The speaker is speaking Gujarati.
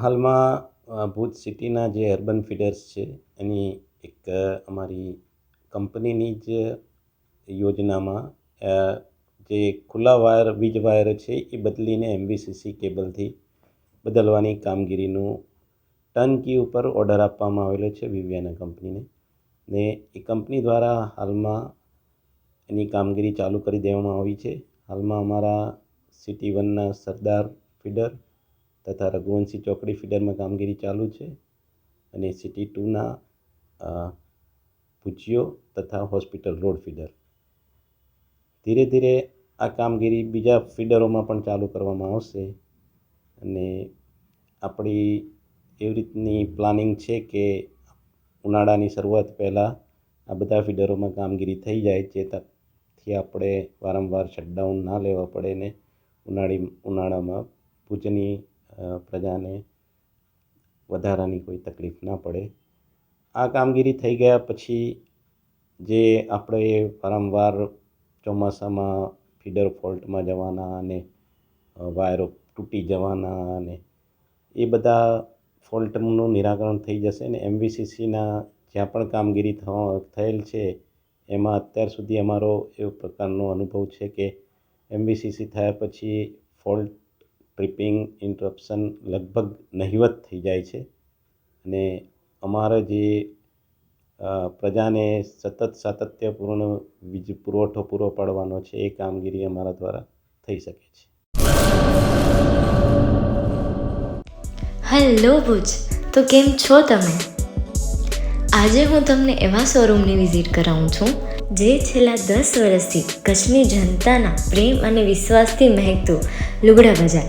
હાલમાં ભુજ સિટીના જે અર્બન ફીડર્સ છે, એની એક અમારી કંપનીની જ યોજનામાં જે ખુલ્લા વાયર, વીજ વાયર છે, એ બદલીને એમવીસીસી કેબલથી બદલવાની કામગીરીનું ટર્નકી ઉપર ઓર્ડર આપવામાં આવેલો છે વિવિયાના કંપનીને. ને એ કંપની દ્વારા હાલમાં એની કામગીરી ચાલુ કરી દેવામાં આવી છે. હાલમાં અમારા સિટી વનના સરદાર ફીડર તથા રઘુવંશી ચોકડી ફીડરમાં કામગીરી ચાલુ છે અને સિટી ટુના ભૂચીઓ તથા હોસ્પિટલ રોડ ફીડર ધીરે ધીરે આ કામગીરી બીજા ફીડરોમાં પણ ચાલુ કરવામાં આવશે અને આપણી એવી રીતની પ્લાનિંગ છે કે ઉનાળાની શરૂઆત પહેલાં આ બધા ફીડરોમાં કામગીરી થઈ જાય જેથી આપણે વારંવાર શટડાઉન ના લેવા પડે ને ઉનાળી ઉનાળામાં ભુજની અ, પ્રજાને વધારાની કોઈ તકલીફ ના પડે. આ કામગીરી થઈ ગયા પછી જે આપણે વારંવાર ચોમાસામાં ફીડર ફોલ્ટમાં જવાના અને વાયરો તૂટી જવાના અને એ બધા ફોલ્ટનું નિરાકરણ થઈ જશે ને એમવીસીસીના જ્યાં પણ કામગીરી થયેલ છે, એમાં અત્યાર સુધી અમારો એવો પ્રકારનો અનુભવ છે કે એમવીસીસી થયા પછી ફોલ્ટ ટ્રિપિંગ, ઇન્ટરપ્શન લગભગ નહિવત થઈ જાય છે. અને અમારા જે પ્રજાને સતત સાતત્યપૂર્ણ વીજ પુરવઠો પૂરો પાડવાનો છે, એ કામગીરી અમારા દ્વારા થઈ શકે છે. હેલો ભુજ, તો કેમ છો તમે? આજે હું તમને એવા શોરૂમની વિઝિટ કરાવું છું, જે છેલ્લા દસ વર્ષથી કચ્છની જનતાના પ્રેમ અને વિશ્વાસથી મહેકતું લુગડા બજાર